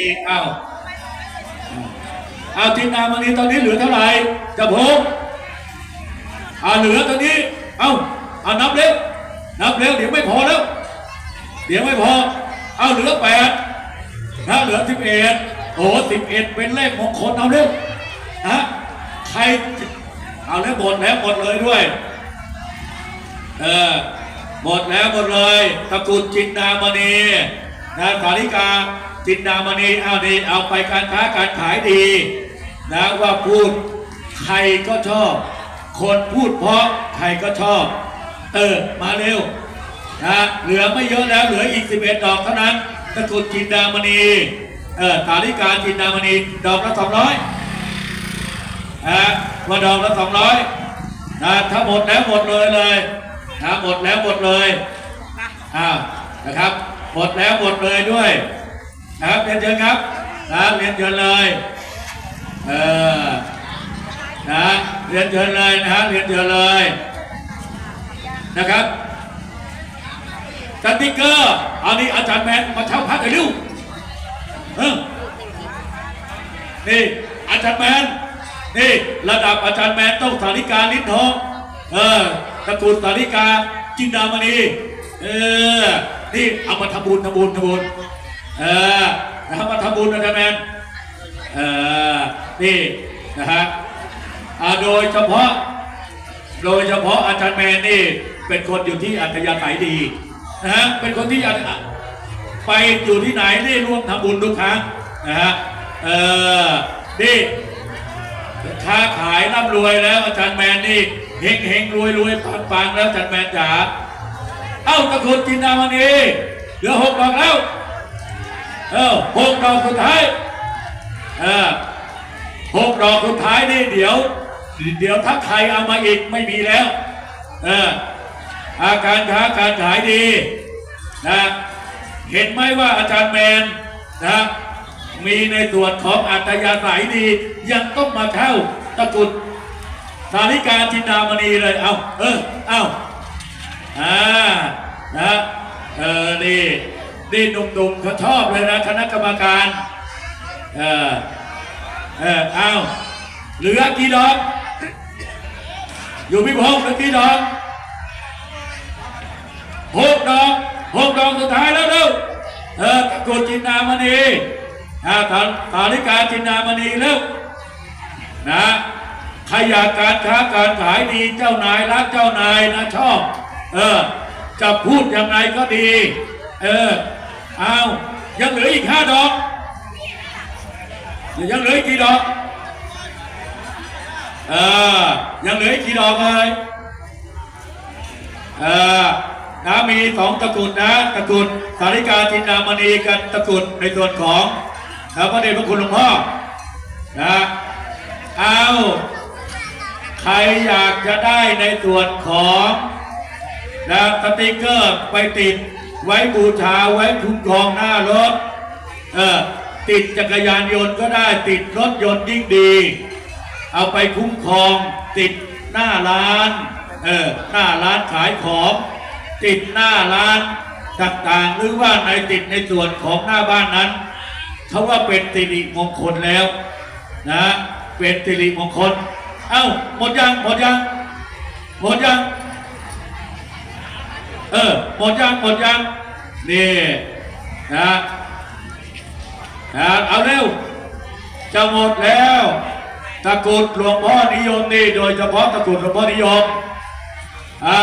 อ้าวอ้าวทีมงานวันนี้ตอนนี้เหลือเท่าไหร่จะพงอ่าเหลือตอนนี้เอ้าเอานับเร็วนับเร็วเดี๋ยวไม่พอแล้วเดี๋ยวไม่พอเอาเหลือแปดนะเหลือสิบเอ็ดโอ้สิบเอ็ดเป็นเลขมงคลเอาเร็วนะใครเอาแล้วหมดแล้วหมดเลยด้วยเออหมดแล้วหมดเลยตระกูลจินดามณีนะสาริกา จินดามณีเอาดีเอาไปการค้าการขายดีนะว่าพูดใครก็ชอบ คนพูดเพราะใครก็ชอบ เออ มาเร็วนะเหลือไม่เยอะแล้วเหลืออีก 11 ดอกเท่านั้นตระกูลจินดามณีเออสาริกาจินดามณีดอกละสองร้อยนะว่าดอกละสองร้อยนะถ้าหมดแล้วหมดเลยเลยนะหมดแล้วหมดเลยอ้าวนะครับ หมดแล้วหมดเลยด้วย นะครับเรียนเชิญครับนะเรียนเชิญเลยเออนะเรียนเชิญเลยนะฮะเรียนเชิญเลยนะครับสติกเกอร์อันนี้อาจารย์แมนมาเช่าพักกันเร็วเออนี่อาจารย์แมนนี่ระดับอาจารย์แมนต้องสาริกาลิ้นทองเออตระกูลสาริกาจินดามณีเออนี่เอามาทำบุญทำบุญทำบุญ เออนะครับมาทำบุญอาจารย์แมนเออนี่นะฮะโดยเฉพาะ โดยเฉพาะอาจารย์แมนนี่เป็นคนอยู่ที่อัธยาศัยดีนะฮะเป็นคนที่ไปอยู่ที่ไหนนี่ร่วมทำบุญทุกครั้งนะฮะเออนี่ค้าขายร่ำรวยแล้วอาจารย์แมนนี่เฮงเฮงรวยรวยปังปังแล้วอาจารย์แมนจ๋าเอ้าตะกรุดจินดามณีเหลือหกดอกแล้ว เออหกดอกสุดท้ายเออหกดอกสุดท้ายนี่เดี๋ยว เดี๋ยวถ้าใครเอามาอีกไม่มีแล้วเอออาการค้าการขายดีนะเห็นไหมว่าอาจารย์แมนนะมีในส่วนของอัตยาศัยดี ยังต้องมาเข้าตะกุดสาริกาจินดามณีเลยเอาเออเอาอ่านะเออนี่ นี่หนุ่มๆเขาชอบเลยนะคณะกรรมการ เออ เออเอาเหลือกี่ดอก อยู่พี่พงษ์เหลือกี่ดอกหกดอกหกดอกสุดท้ายแล้วเร็วเออตะกรุดจินดามณีอ่าตอนตาลิกาจินดามณีเร็วนะใครอยาการค้าการขายดีเจ้านายรักเจ้านายนะชอบ เออจะพูดยังไงก็ดี เออ อายังเหลืออีกห้าดอกยังเหลืออีกกี่ดอกเออยังเหลืออีกกี่ดอกเลยเออนะมีสองตะกรุดนะตะกรุดสาริกาจินดามณีกันตะกรุดในส่วนของนะพระเดชพระคุณหลวงพ่อนะเอาใครอยากจะได้ในส่วนของนะสติกเกอร์ไปติด ไว้บูชาไว้คุ้มครองหน้ารถเออติดจักรยานยนต์ก็ได้ติดรถยนต์ยิ่งดี เอาไปคุ้มครองติดหน้าร้านเออหน้าร้านขายของติดหน้าร้านต่างๆหรือว่าในติดในส่วนของหน้าบ้านนั้นเขาว่าเป็นสิริมงคลแล้วนะเป็นสิริมงคลเอ้าหมดยังหมดยังหมดยัง เออหมดยังหมดยังนี่นะนะเอาเร็ว จะหมดแล้วตะกุดหลวงพ่อนิยมนี่โดยเฉพาะตะกุดหลวงพ่อนิยมอะ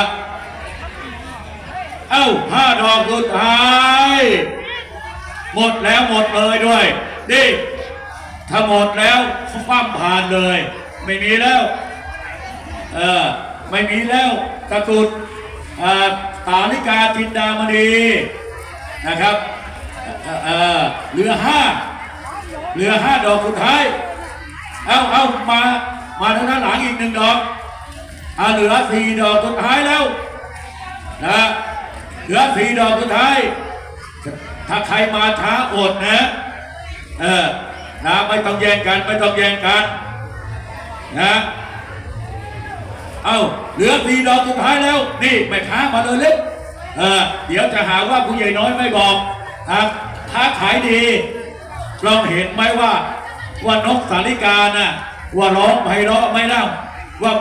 เอ้าห้าดอกสุดท้ายหมดแล้วหมดเลยด้วยดิถ้าหมดแล้วคว่ำผ่านเลย ไม่มีแล้วเออไม่มีแล้วตะกุดอ่า ตาลิกาจินดามณีนะครับเหลือห้าเหลือห้าดอกสุดท้าย เอาเอามา มาทางด้านหลังอีกหนึ่งดอกอ่าเหลือสี่ดอกสุดท้ายแล้วนะเหลือสี่ดอกสุดท้าย ถ้าใครมาช้าอดนะ เออนะไม่ต้องแย่งกันไม่ต้องแย่งกันนะ เอาเหลือสี่ดอกสุดท้ายแล้ว นี่แม่ค้ามาเลยเล็กเออเดี๋ยวจะหาว่าผู้ใหญ่น้อยไม่บอกครับค้าขายดีลองเห็นไหมว่าว่านกสาลิกาน่ะว่าร้องไพเราะไมเล่าว่า